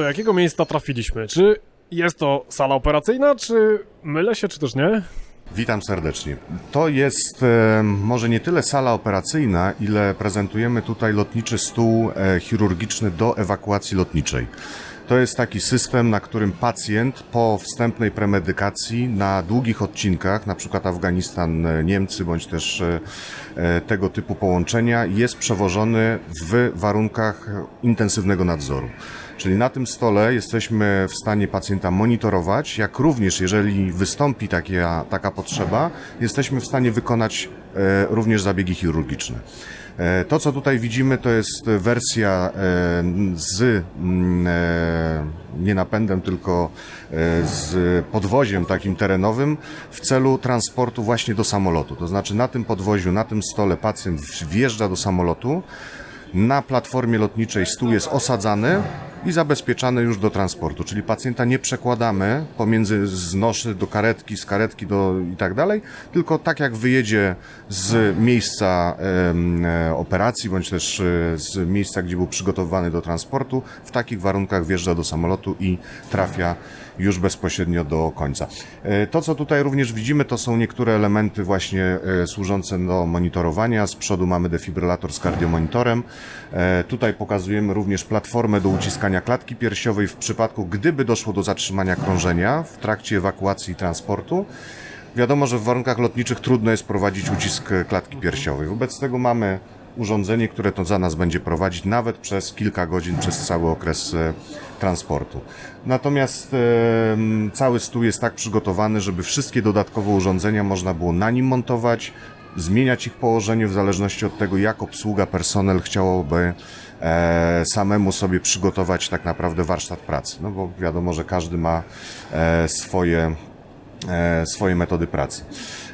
do jakiego miejsca trafiliśmy? Czy jest to sala operacyjna, czy mylę się, czy też nie? Witam serdecznie. To jest e, może nie tyle sala operacyjna, ile prezentujemy tutaj lotniczy stół e, chirurgiczny do ewakuacji lotniczej. To jest taki system, na którym pacjent po wstępnej premedykacji na długich odcinkach, na przykład Afganistan, e, Niemcy, bądź też e, e, tego typu połączenia, jest przewożony w warunkach intensywnego nadzoru. Czyli na tym stole jesteśmy w stanie pacjenta monitorować, jak również jeżeli wystąpi taka, taka potrzeba, jesteśmy w stanie wykonać e, również zabiegi chirurgiczne. E, To, co tutaj widzimy, to jest wersja e, z mm, nie napędem, tylko z podwoziem takim terenowym w celu transportu właśnie do samolotu. To znaczy na tym podwoziu, na tym stole pacjent wjeżdża do samolotu, na platformie lotniczej stół jest osadzany i zabezpieczany już do transportu, czyli pacjenta nie przekładamy pomiędzy z noszy do karetki, z karetki do i tak dalej, tylko tak jak wyjedzie z miejsca e, operacji, bądź też e, z miejsca, gdzie był przygotowywany do transportu, w takich warunkach wjeżdża do samolotu i trafia już bezpośrednio do końca. E, To, co tutaj również widzimy, to są niektóre elementy właśnie e, służące do monitorowania. Z przodu mamy defibrylator z kardiomonitorem. E, Tutaj pokazujemy również platformę do uciskania klatki piersiowej w przypadku, gdyby doszło do zatrzymania krążenia w trakcie ewakuacji transportu. Wiadomo, że w warunkach lotniczych trudno jest prowadzić ucisk klatki piersiowej. Wobec tego mamy urządzenie, które to za nas będzie prowadzić nawet przez kilka godzin, przez cały okres e, transportu. Natomiast e, cały stół jest tak przygotowany, żeby wszystkie dodatkowe urządzenia można było na nim montować, zmieniać ich położenie w zależności od tego, jak obsługa, personel chciałoby e, samemu sobie przygotować tak naprawdę warsztat pracy. No bo wiadomo, że każdy ma swoje swoje metody pracy.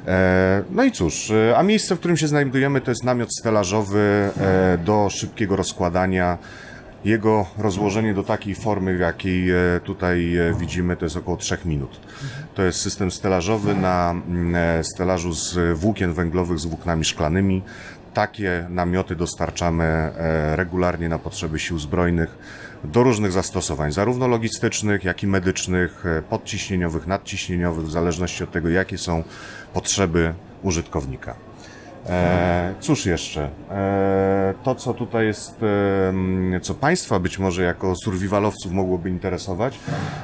E, No i cóż, e, a miejsce, w którym się znajdujemy, to jest namiot stelażowy e, do szybkiego rozkładania. Jego rozłożenie do takiej formy, w jakiej tutaj widzimy, to jest około 3 minut. To jest system stelażowy na mm, stelażu z włókien węglowych z włóknami szklanymi. Takie namioty dostarczamy e, regularnie na potrzeby sił zbrojnych do różnych zastosowań, zarówno logistycznych, jak i medycznych, e, podciśnieniowych, nadciśnieniowych, w zależności od tego, jakie są potrzeby użytkownika. E, cóż jeszcze? E, to, co tutaj jest, e, co Państwa być może jako survivalowców mogłoby interesować,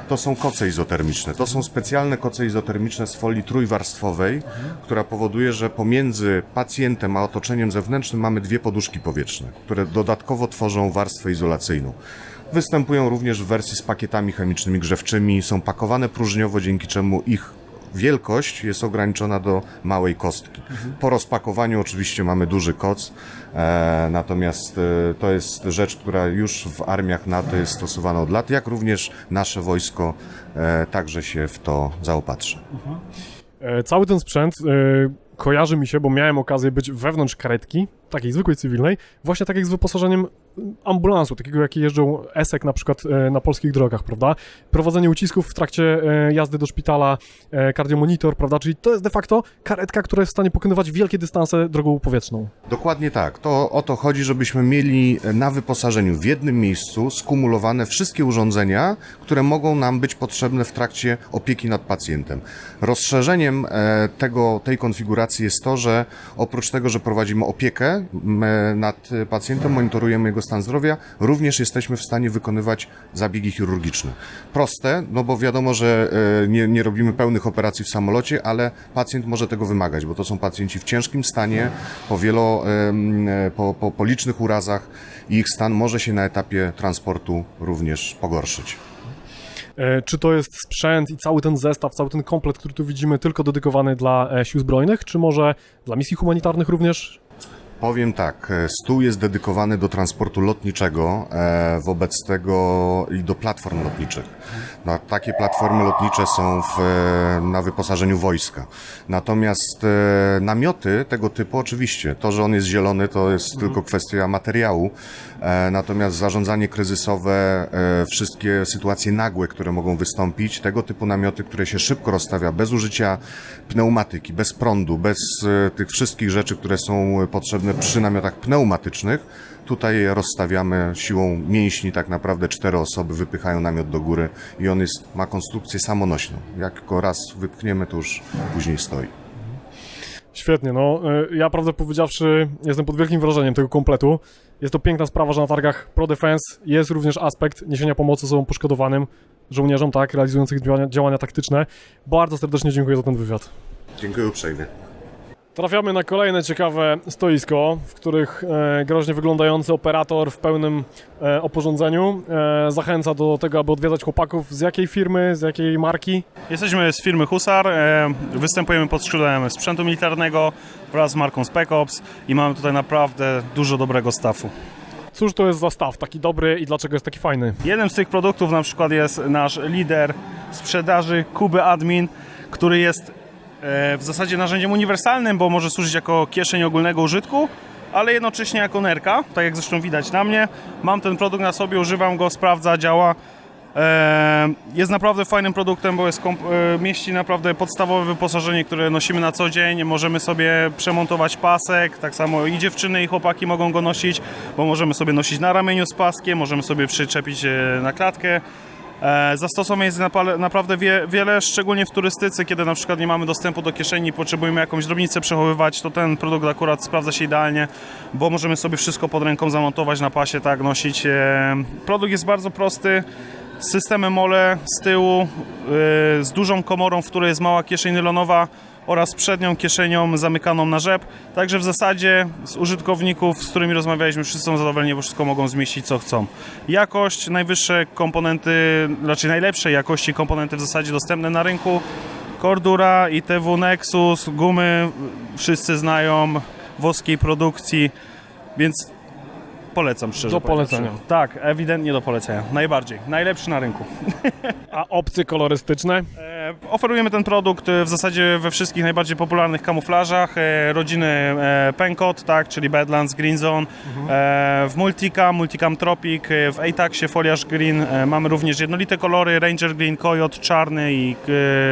to są koce izotermiczne. To są specjalne koce izotermiczne z folii trójwarstwowej, która powoduje, że pomiędzy pacjentem a otoczeniem zewnętrznym mamy dwie poduszki powietrzne, które dodatkowo tworzą warstwę izolacyjną. Występują również w wersji z pakietami chemicznymi grzewczymi, są pakowane próżniowo, dzięki czemu ich wielkość jest ograniczona do małej kostki. Po rozpakowaniu oczywiście mamy duży koc, e, natomiast e, to jest rzecz, która już w armiach NATO jest stosowana od lat, jak również nasze wojsko e, także się w to zaopatrza. E, Cały ten sprzęt e, kojarzy mi się, bo miałem okazję być wewnątrz karetki, takiej zwykłej cywilnej, właśnie tak jak z wyposażeniem ambulansu, takiego jaki jeżdżą ESEK na przykład e, na polskich drogach, prawda? Prowadzenie ucisków w trakcie e, jazdy do szpitala, e, kardiomonitor, prawda? Czyli to jest de facto karetka, która jest w stanie pokonywać wielkie dystanse drogą powietrzną. Dokładnie tak. To o to chodzi, żebyśmy mieli na wyposażeniu w jednym miejscu skumulowane wszystkie urządzenia, które mogą nam być potrzebne w trakcie opieki nad pacjentem. Rozszerzeniem tego, tej konfiguracji jest to, że oprócz tego, że prowadzimy opiekę nad pacjentem, monitorujemy jego stan zdrowia, również jesteśmy w stanie wykonywać zabiegi chirurgiczne. Proste, no bo wiadomo, że e, nie, nie robimy pełnych operacji w samolocie, ale pacjent może tego wymagać, bo to są pacjenci w ciężkim stanie, po, wielo, e, po, po, po licznych urazach i ich stan może się na etapie transportu również pogorszyć. E, Czy to jest sprzęt i cały ten zestaw, cały ten komplet, który tu widzimy, tylko dedykowany dla sił zbrojnych, czy może dla misji humanitarnych również? Powiem tak, e, stół jest dedykowany do transportu lotniczego, e, wobec tego i do platform lotniczych. No, takie platformy lotnicze są w, e, na wyposażeniu wojska. Natomiast e, namioty tego typu oczywiście, to, że on jest zielony, to jest tylko kwestia materiału. E, natomiast zarządzanie kryzysowe, e, wszystkie sytuacje nagłe, które mogą wystąpić, tego typu namioty, które się szybko rozstawia, bez użycia pneumatyki, bez prądu, bez e, tych wszystkich rzeczy, które są potrzebne przy namiotach pneumatycznych. Tutaj rozstawiamy siłą mięśni, tak naprawdę cztery osoby wypychają namiot do góry i on jest, ma konstrukcję samonośną. Jak go raz wypchniemy, to już później stoi. Świetnie, no y, ja prawdę powiedziawszy jestem pod wielkim wrażeniem tego kompletu. Jest to piękna sprawa, że na targach Pro Defense jest również aspekt niesienia pomocy osobom poszkodowanym, żołnierzom, tak, realizujących działania, działania taktyczne. Bardzo serdecznie dziękuję za ten wywiad. Dziękuję uprzejmie. Trafiamy na kolejne ciekawe stoisko, w których e, groźnie wyglądający operator w pełnym e, oporządzeniu e, zachęca do tego, aby odwiedzać chłopaków. Z jakiej firmy, z jakiej marki? Jesteśmy z firmy Husar, występujemy pod skrzydłem sprzętu militarnego wraz z marką Spec Ops i mamy tutaj naprawdę dużo dobrego staffu. Cóż to jest za staw taki dobry i dlaczego jest taki fajny? Jednym z tych produktów na przykład jest nasz lider sprzedaży Kuby Admin, który jest w zasadzie narzędziem uniwersalnym, bo może służyć jako kieszeń ogólnego użytku, ale jednocześnie jako nerka, tak jak zresztą widać na mnie. Mam ten produkt na sobie, używam go, sprawdza, działa. E, Jest naprawdę fajnym produktem, bo jest e, mieści naprawdę podstawowe wyposażenie, które nosimy na co dzień. Możemy sobie przemontować pasek, tak samo i dziewczyny i chłopaki mogą go nosić, bo możemy sobie nosić na ramieniu z paskiem, możemy sobie przyczepić e, na klatkę. E, Zastosowań jest naprawdę wie, wiele, szczególnie w turystyce, kiedy na przykład nie mamy dostępu do kieszeni i potrzebujemy jakąś drobnicę przechowywać, to ten produkt akurat sprawdza się idealnie, bo możemy sobie wszystko pod ręką zamontować na pasie, tak, nosić. E, Produkt jest bardzo prosty, systemem mole z tyłu, e, z dużą komorą, w której jest mała kieszeń nylonowa oraz przednią kieszenią zamykaną na rzep. Także w zasadzie z użytkowników, z którymi rozmawialiśmy, wszyscy są zadowoleni, bo wszystko mogą zmieścić co chcą. Jakość, najwyższe komponenty, raczej najlepszej jakości komponenty w zasadzie dostępne na rynku. Cordura, ITW Nexus, gumy wszyscy znają, włoskiej produkcji, więc polecam szczerze Do polecenia. Tak, ewidentnie do polecenia. Najbardziej. Najlepszy na rynku. A opcje kolorystyczne? Oferujemy ten produkt e, w zasadzie we wszystkich najbardziej popularnych kamuflażach. E, rodziny e, Pencot, tak, czyli Badlands, Green Zone, e, w Multicam, Multicam Tropic, w Ataxie Foliage Green. Mamy również jednolite kolory, Ranger Green, Coyote czarny i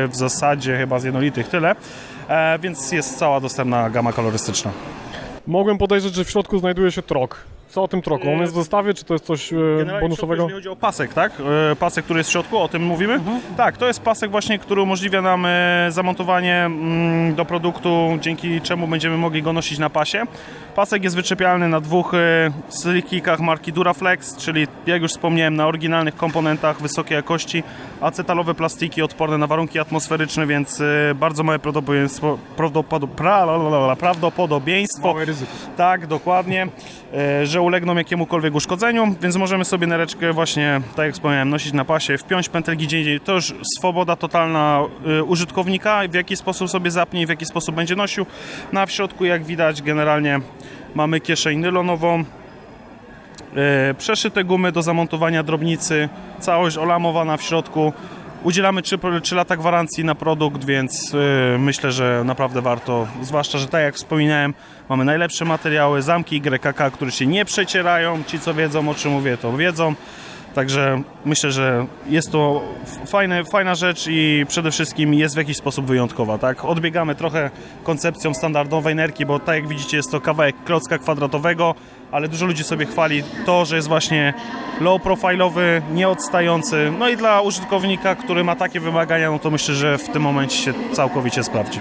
w zasadzie chyba z jednolitych tyle, więc jest cała dostępna gama kolorystyczna. Mogłem podejrzeć, że w środku znajduje się trok. Co o tym troku? On jest w zestawie, czy to jest coś e, Generalnie bonusowego? Jeżeli chodzi o pasek, tak? E, Pasek, który jest w środku, o tym mówimy? Tak, to jest pasek właśnie, który umożliwia nam e, zamontowanie mm, do produktu, dzięki czemu będziemy mogli go nosić na pasie. Pasek jest wyczepialny na dwóch e, marki Duraflex, czyli jak już wspomniałem, na oryginalnych komponentach wysokiej jakości, acetalowe plastiki odporne na warunki atmosferyczne, więc e, bardzo małe prawdopodobieństwo, prawdopod- pra, la, la, la, la, prawdopodobieństwo Małe ryzyko. tak, dokładnie, e, że ulegną jakiemukolwiek uszkodzeniu, więc możemy sobie nereczkę właśnie, tak jak wspomniałem, nosić na pasie, wpiąć pętelki gdzie indziej. To już swoboda totalna e, użytkownika, w jaki sposób sobie zapnie i w jaki sposób będzie nosił. Na w środku, jak widać, generalnie mamy kieszeń nylonową, e, przeszyte gumy do zamontowania drobnicy, całość olamowana w środku. Udzielamy 3, 3 lata gwarancji na produkt, więc y, myślę, że naprawdę warto. Zwłaszcza, że tak jak wspominałem, mamy najlepsze materiały, zamki YKK, które się nie przecierają. Ci, co wiedzą o czym mówię, to wiedzą. Także myślę, że jest to fajne, fajna rzecz i przede wszystkim jest w jakiś sposób wyjątkowa. Tak? Odbiegamy trochę koncepcją standardowej nerki, bo tak jak widzicie jest to kawałek klocka kwadratowego, ale dużo ludzi sobie chwali to, że jest właśnie low profilowy, nieodstający. No i dla użytkownika, który ma takie wymagania, no to myślę, że w tym momencie się całkowicie sprawdzi.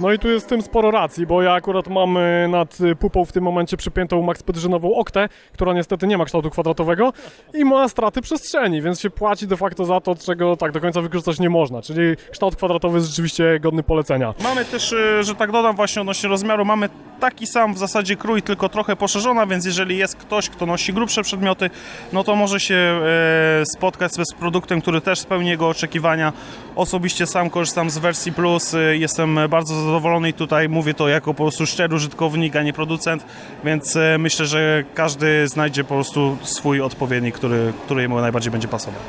No i tu jest w tym sporo racji, bo ja akurat mam y, nad pupą w tym momencie przypiętą makspedyżynową oktę, która niestety nie ma kształtu kwadratowego i ma straty przestrzeni, więc się płaci de facto za to, czego tak do końca wykorzystać nie można, czyli kształt kwadratowy jest rzeczywiście godny polecenia. Mamy też, y, że tak dodam właśnie odnośnie rozmiaru, mamy taki sam w zasadzie krój, tylko trochę poszerzona, więc jeżeli jest ktoś, kto nosi grubsze przedmioty, no to może się e, spotkać z produktem, który też spełni jego oczekiwania. Osobiście sam korzystam z wersji Plus, y, jestem bardzo zadowolony i tutaj mówię to jako po prostu szczery użytkownik, a nie producent, więc e, myślę, że każdy znajdzie po prostu swój odpowiednik, który, który mu najbardziej będzie pasował.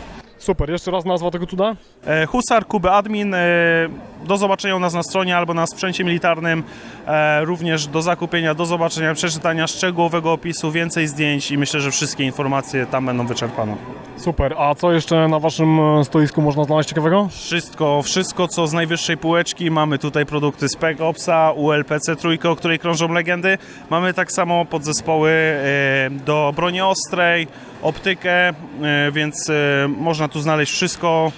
Super, jeszcze raz nazwa tego cuda? E, Husar, Kuby Admin, e, do zobaczenia u nas na stronie albo na sprzęcie militarnym, e, również do zakupienia, do zobaczenia, przeczytania szczegółowego opisu, więcej zdjęć i myślę, że wszystkie informacje tam będą wyczerpane. Super, a co jeszcze na waszym stoisku można znaleźć ciekawego? Wszystko, wszystko co z najwyższej półeczki, mamy tutaj produkty Spec Opsa, ULPC trójkę, o której krążą legendy, mamy tak samo podzespoły do broni ostrej, optykę, e, więc e, można tu znaleźć wszystko,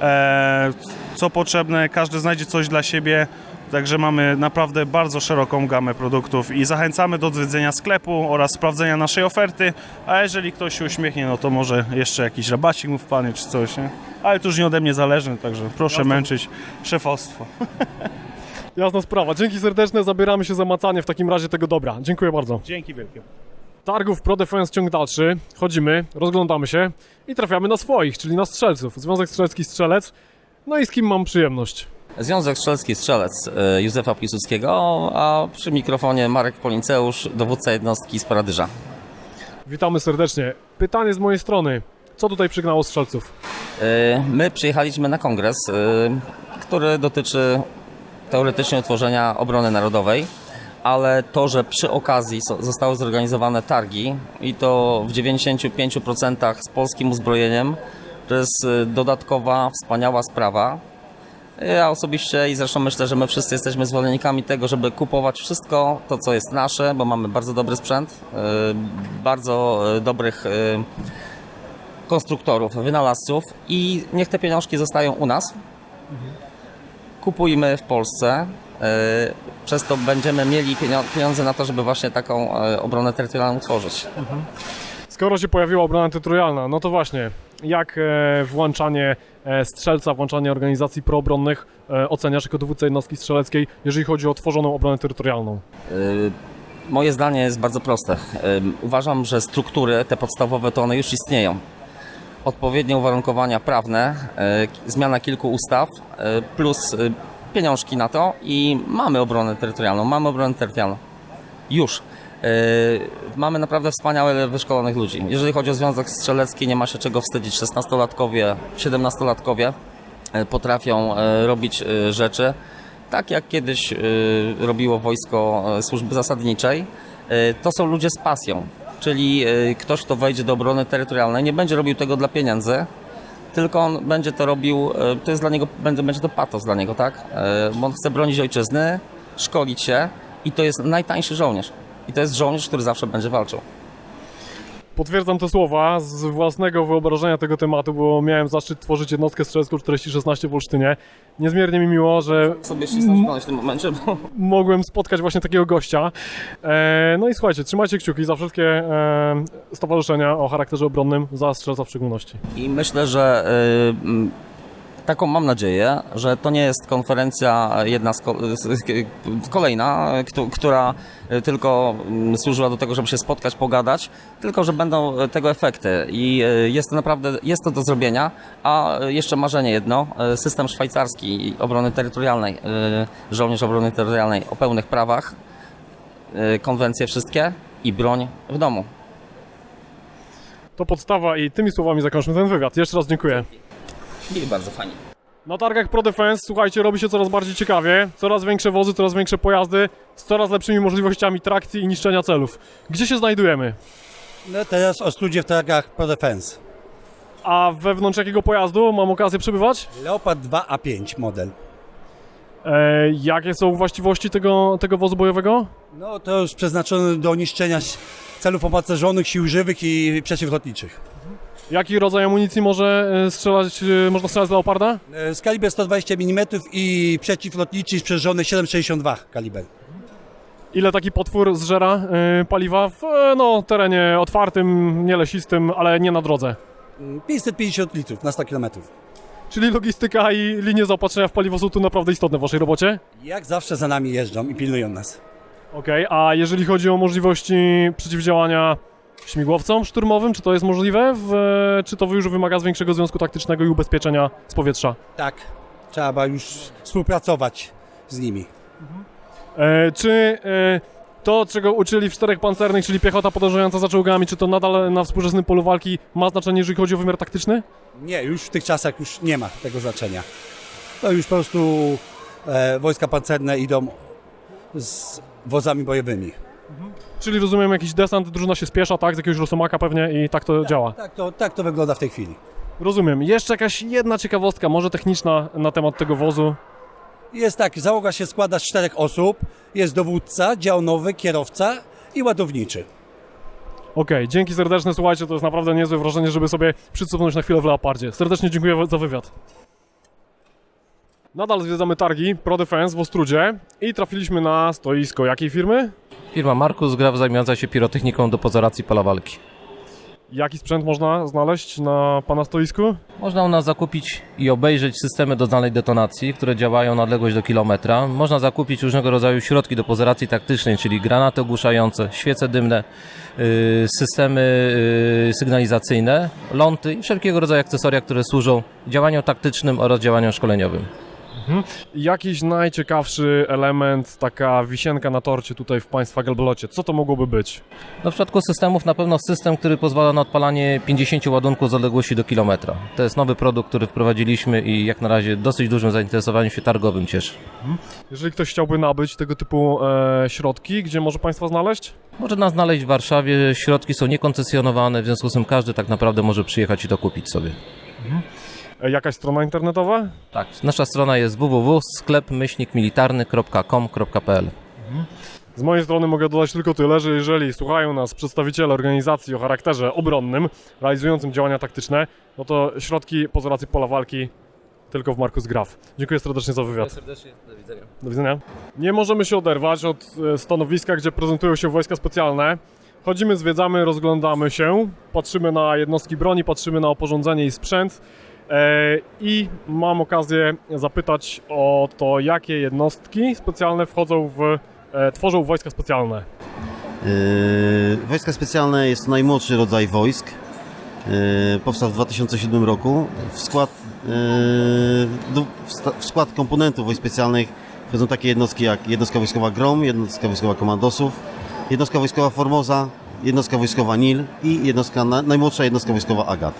e, co potrzebne, każdy znajdzie coś dla siebie. Także mamy naprawdę bardzo szeroką gamę produktów i zachęcamy do odwiedzenia sklepu oraz sprawdzenia naszej oferty. A jeżeli ktoś się uśmiechnie, no to może jeszcze jakiś rabacik mu wpadnie czy coś, nie? Ale to już nie ode mnie zależy, także proszę Jasne. męczyć szefostwo. Jasna sprawa, dzięki serdeczne, zabieramy się za macanie w takim razie tego dobra. Dziękuję bardzo. Dzięki wielkie. Targów Pro Defense ciąg dalszy, chodzimy, rozglądamy się i trafiamy na swoich, czyli na strzelców. Związek Strzelecki Strzelec, no i z kim mam przyjemność? Związek Strzelski Strzelec e, Józefa Piłsudskiego, a przy mikrofonie Marek Polinceusz, dowódca jednostki z Paradyża. Witamy serdecznie. Pytanie z mojej strony. Co tutaj przygnało strzelców? E, My przyjechaliśmy na kongres, e, który dotyczy teoretycznie utworzenia obrony narodowej, ale to, że przy okazji zostały zorganizowane targi i to w 95% z polskim uzbrojeniem, to jest e, dodatkowa, wspaniała sprawa. Ja osobiście i zresztą myślę, że my wszyscy jesteśmy zwolennikami tego, żeby kupować wszystko to, co jest nasze, bo mamy bardzo dobry sprzęt, e, bardzo e, dobrych konstruktorów, wynalazców i niech te pieniążki zostają u nas. Kupujmy w Polsce. e, Przez to będziemy mieli pieniądze na to, żeby właśnie taką e, obronę terytorialną utworzyć. Skoro się pojawiła obrona terytorialna, no to właśnie, jak e, włączanie strzelca, włączanie organizacji proobronnych oceniasz jako dowódca jednostki strzeleckiej, jeżeli chodzi o tworzoną obronę terytorialną? Moje zdanie jest bardzo proste. Uważam, że struktury, te podstawowe, to one już istnieją. Odpowiednie uwarunkowania prawne, y, zmiana kilku ustaw, y, plus y, pieniążki na to i mamy obronę terytorialną, mamy obronę terytorialną. Już. Mamy naprawdę wspaniałe, wyszkolonych ludzi. Jeżeli chodzi o Związek Strzelecki, nie ma się czego wstydzić. 16-latkowie, 17-latkowie y, potrafią robić rzeczy, tak jak kiedyś robiło wojsko służby zasadniczej. To są ludzie z pasją, czyli y, ktoś, kto wejdzie do obrony terytorialnej, nie będzie robił tego dla pieniędzy, tylko on będzie to robił, y, to jest dla niego, będzie, to patos dla niego, tak? Y, Bo on chce bronić ojczyzny, szkolić się i to jest najtańszy żołnierz. I to jest żołnierz, który zawsze będzie walczył. Potwierdzam te słowa z własnego wyobrażenia tego tematu, bo miałem zaszczyt tworzyć jednostkę strzelecką 4016 w Olsztynie. Niezmiernie mi miło, że Sobie ścisnąć w tym momencie, bo mogłem spotkać właśnie takiego gościa. E, no i słuchajcie, trzymajcie kciuki za wszystkie e, stowarzyszenia o charakterze obronnym, za strzelca w szczególności. I myślę, że y, mm, taką mam nadzieję, że to nie jest konferencja jedna z, ko- z, kolejna, któ- która y, tylko mm, służyła do tego, żeby się spotkać, pogadać, tylko że będą y, tego efekty i y, jest to naprawdę, jest to do zrobienia, a jeszcze marzenie jedno, system szwajcarski obrony terytorialnej, żołnierz obrony terytorialnej o pełnych prawach, konwencje wszystkie i broń w domu. To podstawa i tymi słowami zakończmy ten wywiad. Jeszcze raz dziękuję. I bardzo fajnie. Na targach Pro Defense, słuchajcie, robi się coraz bardziej ciekawie. Coraz większe wozy, coraz większe pojazdy, z coraz lepszymi możliwościami trakcji i niszczenia celów. Gdzie się znajdujemy? No teraz o studzie w targach Pro Defense. A wewnątrz jakiego pojazdu mam okazję przebywać? Leopard 2A5 model. E, jakie są właściwości tego, tego wozu bojowego? No to już przeznaczony do niszczenia celów opancerzonych, sił żywych i przeciwlotniczych. Jaki rodzaj amunicji może e, strzelać, e, można strzelać z Leoparda? E, Z kaliber 120 mm i przeciwlotniczy sprzężony 7,62 kaliber. Ile taki potwór zżera e, paliwa w e, no, terenie otwartym, nielesistym, ale nie na drodze? Mm, 550 litrów na 100 km. Czyli logistyka i linie zaopatrzenia w paliwo są tu naprawdę istotne w waszej robocie? Jak zawsze za nami jeżdżą i pilnują nas. Okej, a jeżeli chodzi o możliwości przeciwdziałania śmigłowcom szturmowym, czy to jest możliwe? W, czy to już wymaga większego związku taktycznego i ubezpieczenia z powietrza? Tak, trzeba już współpracować z nimi. E, czy e, To, czego uczyli w czterech pancernych, czyli piechota podążająca za czołgami, czy to nadal na współczesnym polu walki ma znaczenie, jeżeli chodzi o wymiar taktyczny? Nie, już w tych czasach już nie ma tego znaczenia. To już po prostu e, wojska pancerne idą z wozami bojowymi. Czyli rozumiem, jakiś desant, drużyna się spiesza, tak, z jakiegoś rosomaka pewnie i tak to działa. Tak to, tak to wygląda w tej chwili. Rozumiem. Jeszcze jakaś jedna ciekawostka, może techniczna na temat tego wozu. Jest tak, załoga się składa z czterech osób. Jest dowódca, dział nowy, kierowca i ładowniczy. Okej, dzięki serdeczne, słuchajcie, to jest naprawdę niezłe wrażenie, żeby sobie przycupnąć na chwilę w Leopardzie. Serdecznie dziękuję za wywiad. Nadal zwiedzamy targi Pro Defense w Ostrudzie i trafiliśmy na stoisko jakiej firmy? Firma Markus Graf zajmująca się pirotechniką do pozoracji pola walki. Jaki sprzęt można znaleźć na pana stoisku? Można u nas zakupić i obejrzeć systemy do znanej detonacji, które działają na odległość do kilometra. Można zakupić różnego rodzaju środki do pozoracji taktycznej, czyli granaty ogłuszające, świece dymne, yy, systemy yy, sygnalizacyjne, ląty i wszelkiego rodzaju akcesoria, które służą działaniom taktycznym oraz działaniom szkoleniowym. Jakiś najciekawszy element, taka wisienka na torcie tutaj w państwa Gelbelocie. Co to mogłoby być? No w przypadku systemów na pewno system, który pozwala na odpalanie 50 ładunków z odległości do kilometra. To jest nowy produkt, który wprowadziliśmy i jak na razie dosyć dużym zainteresowaniem się targowym cieszy. Jeżeli ktoś chciałby nabyć tego typu e, środki, gdzie może państwa znaleźć? Może nas znaleźć w Warszawie, środki są niekoncesjonowane, w związku z tym każdy tak naprawdę może przyjechać i to kupić sobie. E, jakaś strona internetowa? Tak. Nasza strona jest www.sklepmyślnikmilitarny.com.pl Z mojej strony mogę dodać tylko tyle, że jeżeli słuchają nas przedstawiciele organizacji o charakterze obronnym, realizującym działania taktyczne, no to środki pozoracji pola walki tylko w Markus Graf. Dziękuję serdecznie za wywiad. Serdecznie, do widzenia. Do widzenia. Nie możemy się oderwać od e, stanowiska, gdzie prezentują się wojska specjalne. Chodzimy, zwiedzamy, rozglądamy się, patrzymy na jednostki broni, patrzymy na oporządzenie i sprzęt. E, I mam okazję zapytać o to, jakie jednostki specjalne wchodzą w, e, tworzą wojska specjalne. Yy, Wojska specjalne jest najmłodszy rodzaj wojsk. Powstał w 2007 roku. W skład, w skład komponentów wojsk specjalnych wchodzą takie jednostki jak jednostka wojskowa GROM, jednostka wojskowa komandosów, jednostka wojskowa Formosa, jednostka wojskowa NIL i jednostka, na- najmłodsza jednostka wojskowa AGAT.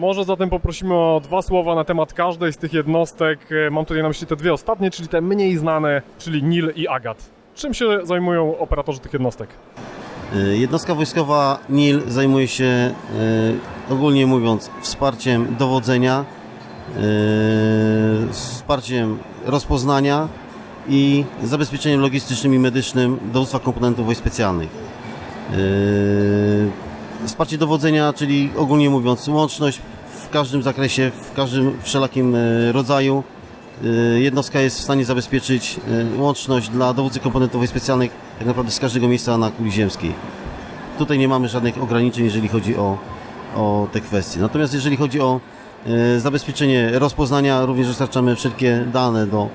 Może zatem poprosimy o dwa słowa na temat każdej z tych jednostek. E, Mam tutaj na myśli te dwie ostatnie, czyli te mniej znane, czyli NIL i AGAT. Czym się zajmują operatorzy tych jednostek? Yy, Jednostka wojskowa NIL zajmuje się yy, ogólnie mówiąc wsparciem dowodzenia, wsparciem rozpoznania i zabezpieczeniem logistycznym i medycznym dowództwa komponentów wojsk specjalnych. Wsparcie dowodzenia, czyli ogólnie mówiąc łączność w każdym zakresie, w każdym wszelakim yy, rodzaju. Yy, Jednostka jest w stanie zabezpieczyć yy, łączność dla dowódcy komponentów wojsk specjalnych tak naprawdę z każdego miejsca na kuli ziemskiej. Tutaj nie mamy żadnych ograniczeń, jeżeli chodzi o, o te kwestie. Natomiast jeżeli chodzi o e, zabezpieczenie rozpoznania, również dostarczamy wszelkie dane do,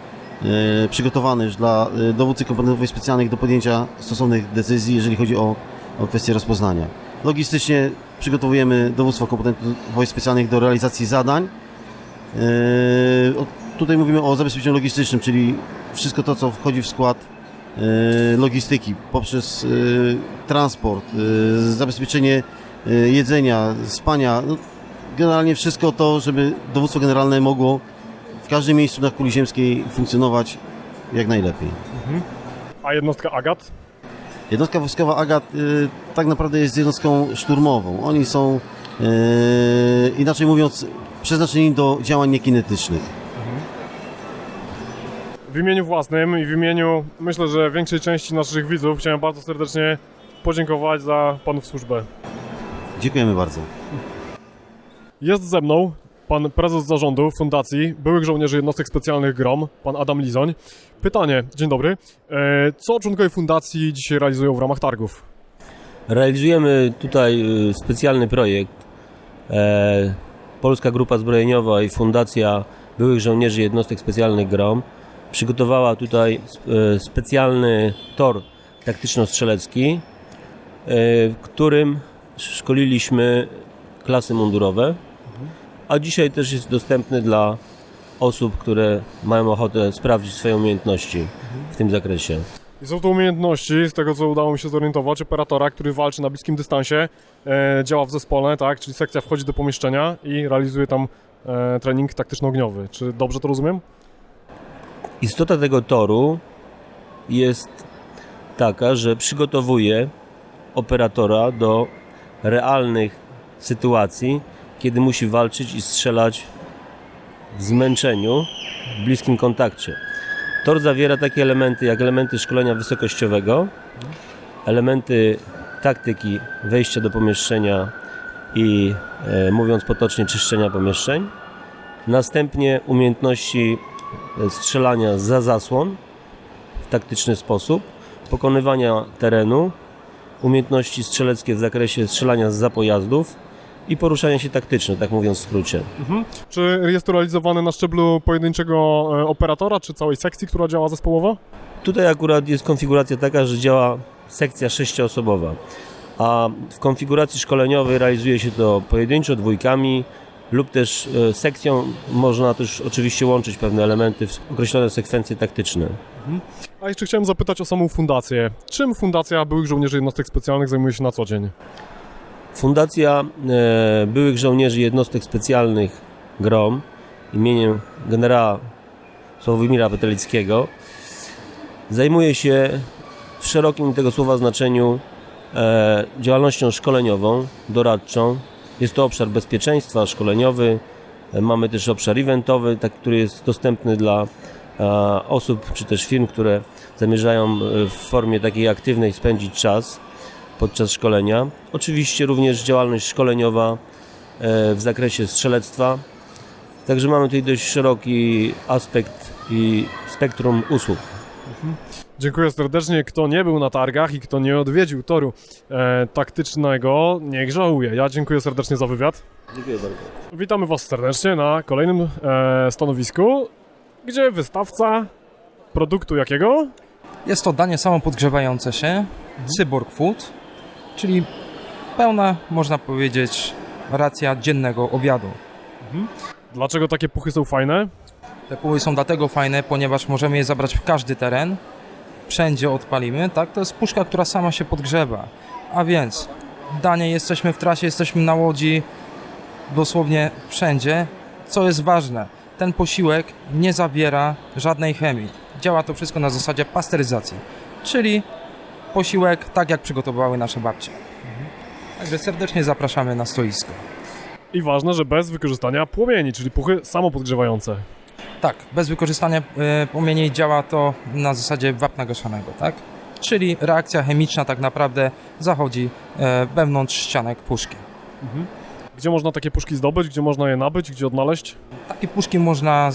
e, przygotowane już dla e, dowódcy komponentów wojsk specjalnych do podjęcia stosownych decyzji, jeżeli chodzi o, o kwestie rozpoznania. Logistycznie przygotowujemy dowództwo komponentów wojsk specjalnych do realizacji zadań. O, tutaj mówimy o zabezpieczeniu logistycznym, czyli wszystko to, co wchodzi w skład e, logistyki poprzez e, transport, zabezpieczenie jedzenia, spania. No, generalnie wszystko to, żeby dowództwo generalne mogło w każdym miejscu na kuli ziemskiej funkcjonować jak najlepiej. A jednostka AGAT? Jednostka wojskowa AGAT y, tak naprawdę jest jednostką szturmową. Oni są, y, inaczej mówiąc, przeznaczeni do działań niekinetycznych. W imieniu własnym i w imieniu, myślę, że większej części naszych widzów chciałem bardzo serdecznie podziękować za panów służbę. Dziękujemy bardzo. Jest ze mną pan prezes zarządu Fundacji Byłych Żołnierzy Jednostek Specjalnych GROM, pan Adam Lizoń. Pytanie, dzień dobry. E, Co członkowie Fundacji dzisiaj realizują w ramach targów? Realizujemy tutaj y, specjalny projekt. E, Polska Grupa Zbrojeniowa i Fundacja Byłych Żołnierzy Jednostek Specjalnych GROM przygotowała tutaj e, specjalny tor taktyczno-strzelecki, w którym szkoliliśmy klasy mundurowe, a dzisiaj też jest dostępny dla osób, które mają ochotę sprawdzić swoje umiejętności w tym zakresie. I są to umiejętności, z tego co udało mi się zorientować, operatora, który walczy na bliskim dystansie, e, działa w zespole, tak, czyli sekcja wchodzi do pomieszczenia i realizuje tam e, trening taktyczno-ogniowy. Czy dobrze to rozumiem? Istota tego toru jest taka, że przygotowuje operatora do realnych sytuacji, kiedy musi walczyć i strzelać w zmęczeniu, w bliskim kontakcie. Tor zawiera takie elementy jak elementy szkolenia wysokościowego, elementy taktyki wejścia do pomieszczenia i e, mówiąc potocznie czyszczenia pomieszczeń, następnie umiejętności e, strzelania za zasłon w taktyczny sposób, pokonywania terenu, umiejętności strzeleckie w zakresie strzelania z pojazdów i poruszania się taktyczne, tak mówiąc w skrócie. Czy jest to realizowane na szczeblu pojedynczego e, operatora, czy całej sekcji, która działa zespołowo? Tutaj akurat jest konfiguracja taka, że działa sekcja sześcioosobowa, a w konfiguracji szkoleniowej realizuje się to pojedynczo, dwójkami lub też e, sekcją można też oczywiście łączyć pewne elementy w określone sekwencje taktyczne. A jeszcze chciałem zapytać o samą fundację. Czym Fundacja Byłych Żołnierzy Jednostek Specjalnych zajmuje się na co dzień? Fundacja e, byłych żołnierzy jednostek specjalnych GROM imieniem generała Sławomira Petelickiego zajmuje się w szerokim tego słowa znaczeniu e, działalnością szkoleniową, doradczą. Jest to obszar bezpieczeństwa szkoleniowy. E, Mamy też obszar eventowy, tak, który jest dostępny dla osób czy też firm, które zamierzają w formie takiej aktywnej spędzić czas podczas szkolenia. Oczywiście również działalność szkoleniowa e, w zakresie strzelectwa. Także mamy tutaj dość szeroki aspekt i spektrum usług. Dziękuję serdecznie. Kto nie był na targach i kto nie odwiedził toru e, taktycznego, niech żałuje. Ja dziękuję serdecznie za wywiad. Dziękuję bardzo. Witamy Was serdecznie na kolejnym e, stanowisku, gdzie wystawca produktu jakiego? Jest to danie samopodgrzewające się, cyborg food, czyli pełna, można powiedzieć, racja dziennego obiadu. Dlaczego takie puchy są fajne? Te puły są dlatego fajne, ponieważ możemy je zabrać w każdy teren, wszędzie odpalimy, tak? To jest puszka, która sama się podgrzewa. A więc danie, jesteśmy w trasie, jesteśmy na łodzi, dosłownie wszędzie. Co jest ważne, ten posiłek nie zawiera żadnej chemii. Działa to wszystko na zasadzie pasteryzacji, czyli posiłek tak, jak przygotowały nasze babcie. Także serdecznie zapraszamy na stoisko. I ważne, że bez wykorzystania płomieni, czyli puchy samopodgrzewające. Tak, bez wykorzystania e, płomieni działa to na zasadzie wapna gaszonego, tak? Czyli reakcja chemiczna tak naprawdę zachodzi e, wewnątrz ścianek puszki. Gdzie można takie puszki zdobyć, gdzie można je nabyć, gdzie odnaleźć? Takie puszki można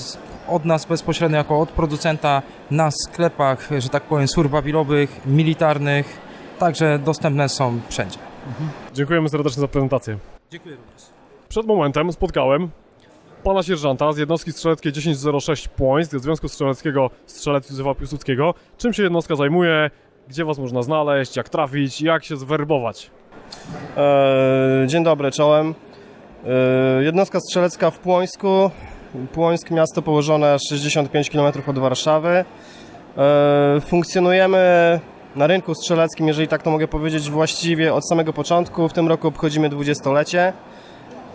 od nas bezpośrednio jako od producenta na sklepach, że tak powiem, survivilowych, militarnych, także dostępne są wszędzie. Dziękujemy serdecznie za prezentację. Dziękuję również. Przed momentem spotkałem pana sierżanta z jednostki strzeleckiej 1006 Points, z Związku Strzeleckiego Strzelec Józefa Piłsudskiego. Czym się jednostka zajmuje? Gdzie was można znaleźć? Jak trafić? Jak się zwerbować? E, Dzień dobry, czołem. E, Jednostka strzelecka w Płońsku. Płońsk, miasto położone 65 km od Warszawy. E, Funkcjonujemy na rynku strzeleckim, jeżeli tak to mogę powiedzieć, właściwie od samego początku. W tym roku obchodzimy dwudziestolecie.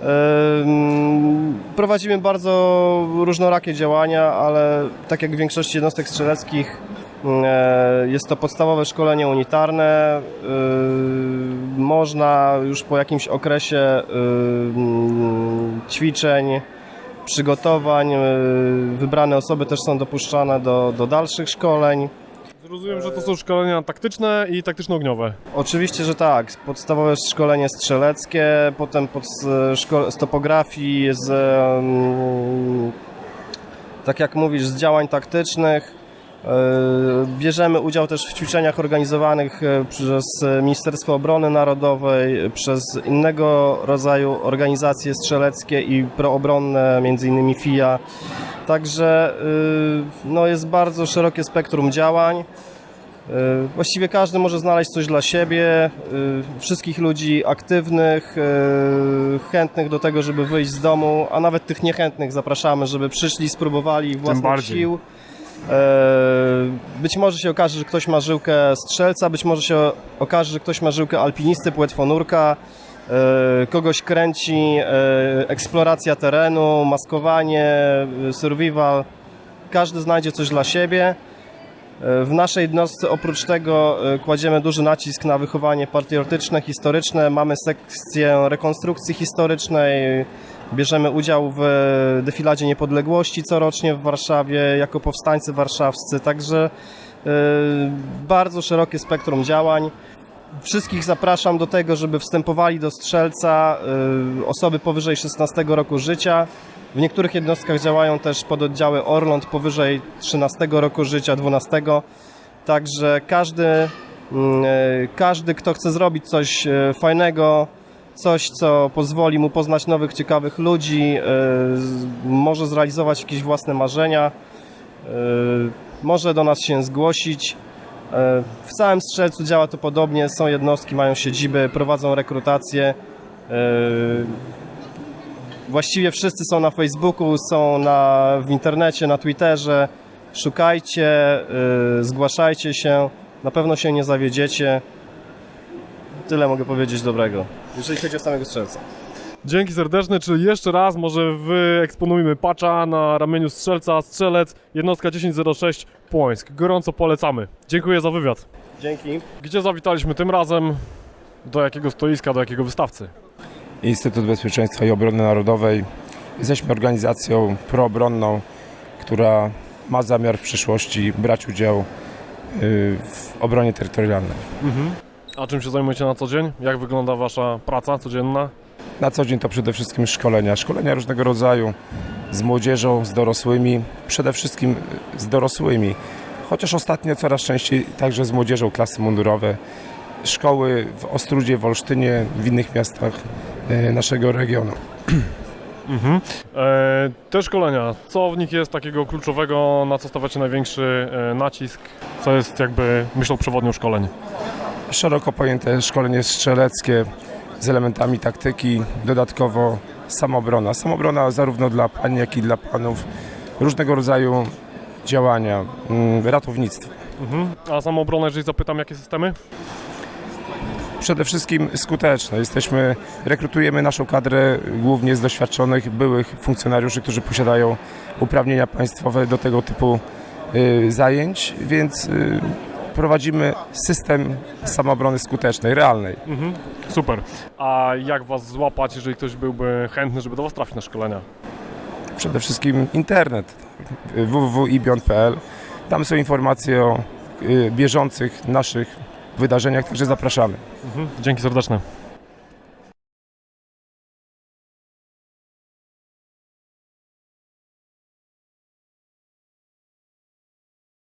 Em, Prowadzimy bardzo różnorakie działania, ale tak jak w większości jednostek strzeleckich e, jest to podstawowe szkolenie unitarne. E, Można już po jakimś okresie e, ćwiczeń, przygotowań, e, wybrane osoby też są dopuszczane do, do dalszych szkoleń. Rozumiem, że to są szkolenia taktyczne i taktyczno-ogniowe. Oczywiście, że tak. Podstawowe szkolenie strzeleckie, potem pod szko- z topografii, z tak jak mówisz, z działań taktycznych. Yy, Bierzemy udział też w ćwiczeniach organizowanych e, przez Ministerstwo Obrony Narodowej, przez innego rodzaju organizacje strzeleckie i proobronne, innymi FIA. Także yy, no, jest bardzo szerokie spektrum działań. Właściwie każdy może znaleźć coś dla siebie. Wszystkich ludzi aktywnych, chętnych do tego, żeby wyjść z domu, a nawet tych niechętnych zapraszamy, żeby przyszli, spróbowali własnych sił. E, być może się okaże, że ktoś ma żyłkę strzelca, być może się okaże, że ktoś ma żyłkę alpinisty, płetwonurka, e, kogoś kręci e, eksploracja terenu, maskowanie, survival. Każdy znajdzie coś dla siebie. W naszej jednostce oprócz tego kładziemy duży nacisk na wychowanie patriotyczne, historyczne. Mamy sekcję rekonstrukcji historycznej. Bierzemy udział w defiladzie niepodległości corocznie w Warszawie jako powstańcy warszawscy. Także e, bardzo szerokie spektrum działań. Wszystkich zapraszam do tego, żeby wstępowali do strzelca e, osoby powyżej 16 roku życia. W niektórych jednostkach działają też pododdziały Orląt powyżej 13 roku życia, 12. Także każdy, mm, e, każdy, kto chce zrobić coś e, fajnego, coś, co pozwoli mu poznać nowych, ciekawych ludzi, e, może zrealizować jakieś własne marzenia, e, może do nas się zgłosić. E, W całym strzelcu działa to podobnie. Są jednostki, mają siedziby, prowadzą rekrutację. Właściwie wszyscy są na Facebooku, są na, w internecie, na Twitterze. Szukajcie, zgłaszajcie się. Na pewno się nie zawiedziecie. Tyle mogę powiedzieć dobrego, jeżeli chodzi o samego strzelca. Dzięki serdeczne, czyli jeszcze raz może wyeksponujmy patcha na ramieniu strzelca, strzelec, jednostka 1006 Płońsk. Gorąco polecamy. Dziękuję za wywiad. Dzięki. Gdzie zawitaliśmy tym razem? Do jakiego stoiska, do jakiego wystawcy? Instytut Bezpieczeństwa i Obrony Narodowej. Jesteśmy organizacją proobronną, która ma zamiar w przyszłości brać udział y, w obronie terytorialnej. A czym się zajmujecie na co dzień? Jak wygląda wasza praca codzienna? Na co dzień to przede wszystkim szkolenia. Szkolenia różnego rodzaju z młodzieżą, z dorosłymi, przede wszystkim z dorosłymi, chociaż ostatnio coraz częściej także z młodzieżą klasy mundurowe. Szkoły w Ostrudzie, w Olsztynie, w innych miastach y, naszego regionu. Mhm. E, te szkolenia, co w nich jest takiego kluczowego, na co stawiacie największy e, nacisk? Co jest jakby myślą przewodnią szkoleń? Szeroko pojęte szkolenie strzeleckie z elementami taktyki, dodatkowo samobrona. Samobrona zarówno dla pań, jak i dla panów, różnego rodzaju działania, mm, ratownictwo. Mhm. A samoobronę, jeżeli zapytam, jakie systemy? Przede wszystkim skuteczne. Jesteśmy, rekrutujemy naszą kadrę głównie z doświadczonych byłych funkcjonariuszy, którzy posiadają uprawnienia państwowe do tego typu y, zajęć, więc y, prowadzimy system samoobrony skutecznej, realnej. Mhm. Super. A jak was złapać, jeżeli ktoś byłby chętny, żeby do was trafić na szkolenia? przede wszystkim internet www.ibion.pl. Tam są informacje o y, bieżących naszych wydarzeniach, także zapraszamy. Mhm. Dzięki serdeczne.